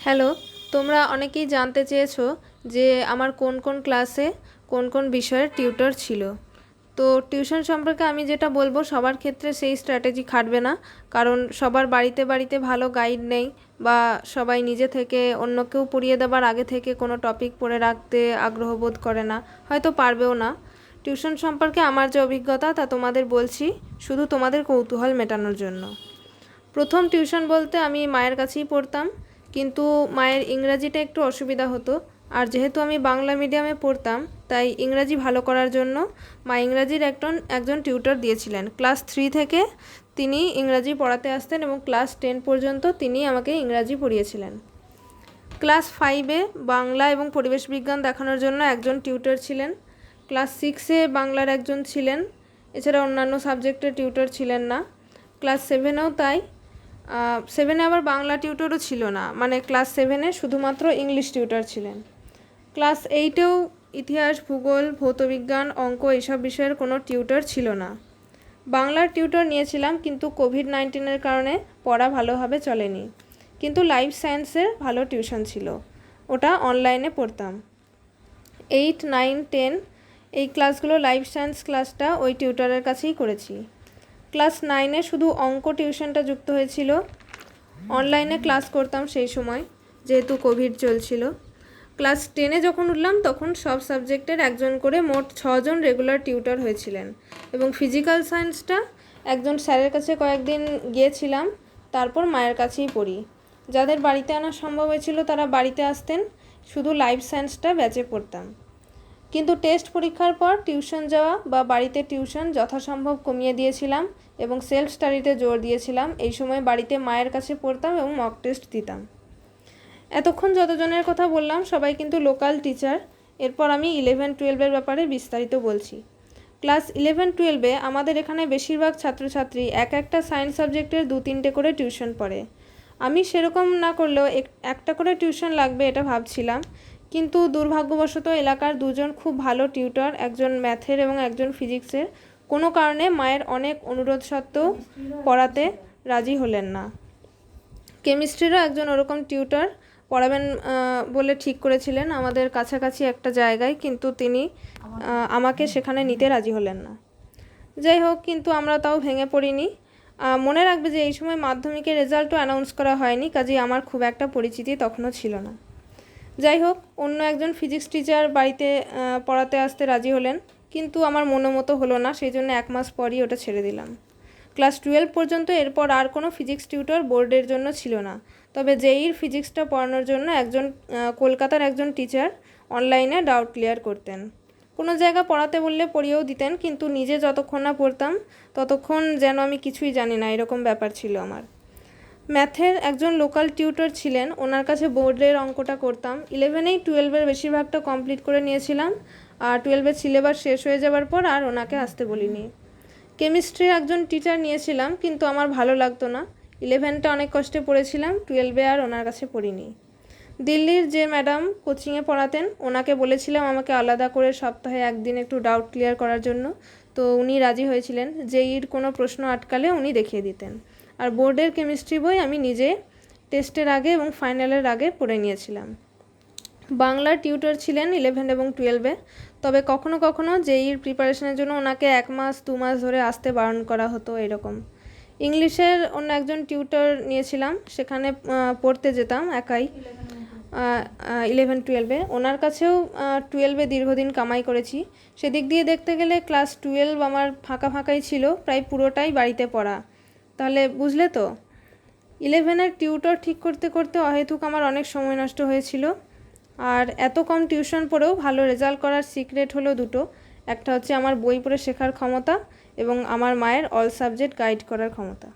Hello, তোমরা অনেকেই জানতে চেয়েছো যে আমার কোন কোন ক্লাসে কোন কোন বিষয়ের টিউটর ছিল। তো টিউশন সম্পর্কে আমি যেটা বলব, সবার ক্ষেত্রে সেই স্ট্র্যাটেজি খাটবে না। কারণ সবার বাড়িতে বাড়িতে ভালো গাইড নেই বা সবাই নিজে থেকে অন্যকেও পড়িয়ে দেবার আগে থেকে কোনো টপিক পড়ে রাখতে আগ্রহ বোধ করে না। হয়তো পারবেও না। টিউশন সম্পর্কে আমার যে অভিজ্ঞতা, তা তোমাদের বলছি শুধু তোমাদের কৌতূহল মেটানোর জন্য। প্রথম টিউশন বলতে আমি মায়ের কাছেই পড়তাম। কিন্তু মায়ের ইংরাজিটা একটু অসুবিধা হতো। আর যেহেতু আমি বাংলা মিডিয়ামে পড়তাম, তাই ইংরাজি ভালো করার জন্য মা ইংরাজির একজন একজন টিউটর দিয়েছিলেন। ক্লাস থ্রি থেকে তিনি ইংরাজি পড়াতে আসতেন এবং ক্লাস টেন পর্যন্ত তিনি আমাকে ইংরাজি পড়িয়েছিলেন। ক্লাস ফাইভে বাংলা এবং পরিবেশ বিজ্ঞান দেখানোর জন্য একজন টিউটর ছিলেন। ক্লাস সিক্সে বাংলার একজন ছিলেন। এছাড়া অন্যান্য সাবজেক্টের টিউটর ছিলেন না। ক্লাস সেভেনেও তাই সেভেনে আবার বাংলা টিউটরও ছিল না। মানে ক্লাস সেভেনে শুধুমাত্র ইংলিশ টিউটর ছিলেন। ক্লাস এইটেও ইতিহাস, ভূগোল, ভৌতবিজ্ঞান, অঙ্ক এইসব বিষয়ের কোনো টিউটর ছিল না। বাংলার টিউটর নিয়েছিলাম কিন্তু কোভিড নাইন্টিনের কারণে পড়া ভালোভাবে চলেনি। কিন্তু লাইফ সায়েন্সের ভালো টিউশন ছিল। ওটা অনলাইনে পড়তাম। এইট নাইন টেন এই ক্লাসগুলো লাইফ সায়েন্স ক্লাসটা ওই টিউটরের কাছেই করেছি। ক্লাস নাইনে শুধু অঙ্ক টিউশনটা যুক্ত হয়েছিল। অনলাইনে ক্লাস করতাম সেই সময়, যেহেতু কোভিড চলছিল। ক্লাস টেনে যখন উঠলাম, তখন সব সাবজেক্টের একজন করে মোট ছজন রেগুলার টিউটর হয়েছিলেন। এবং ফিজিক্যাল সায়েন্সটা একজন স্যারের কাছে কয়েকদিন গিয়েছিলাম, তারপর মায়ের কাছেই পড়ি। যাদের বাড়িতে আনা সম্ভব হয়েছিল, তারা বাড়িতে আসতেন, শুধু লাইফ সায়েন্সটা ব্যাচে পড়তাম। কিন্তু টেস্ট পরীক্ষার পর টিউশন যাওয়া বা বাড়িতে টিউশন যথাসম্ভব কমিয়ে দিয়েছিলাম এবং সেলফ স্টাডিতে জোর দিয়েছিলাম। এই সময় বাড়িতে মায়ের কাছে পড়তাম এবং মক টেস্ট দিতাম। এতক্ষণ যতজনের কথা বললাম, সবাই কিন্তু লোকাল টিচার। এরপর আমি ইলেভেন টুয়েলভের ব্যাপারে বিস্তারিত বলছি। ক্লাস ইলেভেন টুয়েলভে আমাদের এখানে বেশিরভাগ ছাত্রছাত্রী এক একটা সায়েন্স সাবজেক্টের দু তিনটে করে টিউশন পড়ে। আমি সেরকম না করলেও একটা করে টিউশন লাগবে এটা ভাবছিলাম। কিন্তু দুর্ভাগ্যবশত এলাকার দুজন খুব ভালো টিউটর, একজন ম্যাথের এবং একজন ফিজিক্সের। কোনো কারণে মায়ের অনেক অনুরোধ সত্ত্বেও পড়াতে রাজি হলেন না। কেমিস্ট্রিরও একজন ওরকম টিউটর পড়াবেন বলে ঠিক করেছিলেন আমাদের কাছাকাছি একটা জায়গায়, কিন্তু তিনি আমাকে সেখানে নিতে রাজি হলেন না। যাই হোক, কিন্তু আমরা তাও ভেঙে পড়িনি। মনে রাখবে যে এই সময় মাধ্যমিকের রেজাল্টও অ্যানাউন্স করা হয়নি, কাজেই আমার খুব একটা পরিচিতি তখনও ছিল না। যাই হোক, অন্য একজন ফিজিক্স টিচার বাড়িতে পড়াতে আসতে রাজি হলেন, কিন্তু আমার মতো হলো না, সেই জন্য এক মাস পরই ওটা ছেড়ে দিলাম। ক্লাস টুয়েলভ পর্যন্ত এরপর আর কোনো ফিজিক্স টিউটর বোর্ডের জন্য ছিল না। তবে জেইর ফিজিক্সটা পড়ানোর জন্য একজন কলকাতার একজন টিচার অনলাইনে ডাউট ক্লিয়ার করতেন। কোনো জায়গা পড়াতে বললে পড়িয়েও দিতেন, কিন্তু নিজে যতক্ষণ না পড়তাম, ততক্ষণ যেন আমি কিছুই জানি না, এরকম ব্যাপার ছিল আমার। ম্যাথের একজন লোকাল টিউটর ছিলেন। ওনার কাছে বোর্ডের অঙ্কটা করতাম। ইলেভেনেই টুয়েলভের বেশিরভাগটা কমপ্লিট করে নিয়েছিলাম। আর টুয়েলভের সিলেবাস শেষ হয়ে যাবার পর আর ওনাকে আসতে বলিনি। কেমিস্ট্রির একজন টিচার নিয়েছিলাম, কিন্তু আমার ভালো লাগতো না। ইলেভেনটা অনেক কষ্টে পড়েছিলাম টুয়েলভে আর ওনার কাছে পড়িনি। দিল্লির যে ম্যাডাম কোচিংয়ে পড়াতেন, ওনাকে বলেছিলাম আমাকে আলাদা করে সপ্তাহে একদিন একটু ডাউট ক্লিয়ার করার জন্য। তো উনি রাজি হয়েছিলেন জেইর কোনো প্রশ্ন আটকালে উনি দেখিয়ে দিতেন। আর বোর্ডের কেমিস্ট্রি বই আমি নিজে টেস্টের আগে এবং ফাইনালের আগে পড়ে নিয়েছিলাম। বাংলার টিউটর ছিলেন ইলেভেন এবং টুয়েলভে তবে কখনো কখনো জেইর প্রিপারেশনের জন্য ওনাকে এক মাস, দু মাস ধরে আসতে বারণ করা হতো এরকম। ইংলিশের অন্য একজন টিউটর নিয়েছিলাম, সেখানে পড়তে যেতাম একাই ইলেভেন টুয়েলভে ওনার কাছেও টুয়েলভে দীর্ঘদিন কামাই করেছি। সেদিক দিয়ে দেখতে গেলে ক্লাস টুয়েলভ আমার ফাঁকা ফাঁকাই ছিল, প্রায় পুরোটাই বাড়িতে পড়া। তাহলে বুঝলে তো? ইলেভেনের টিউটর ঠিক করতে করতে অহেতুক আমার অনেক সময় নষ্ট হয়েছিল। আর এত কম টিউশন পড়েও ভালো রেজাল্ট করার সিক্রেট হলো দুটো। একটা হচ্ছে আমার বই পড়ে শেখার ক্ষমতা এবং আমার মায়ের অল সাবজেক্ট গাইড করার ক্ষমতা।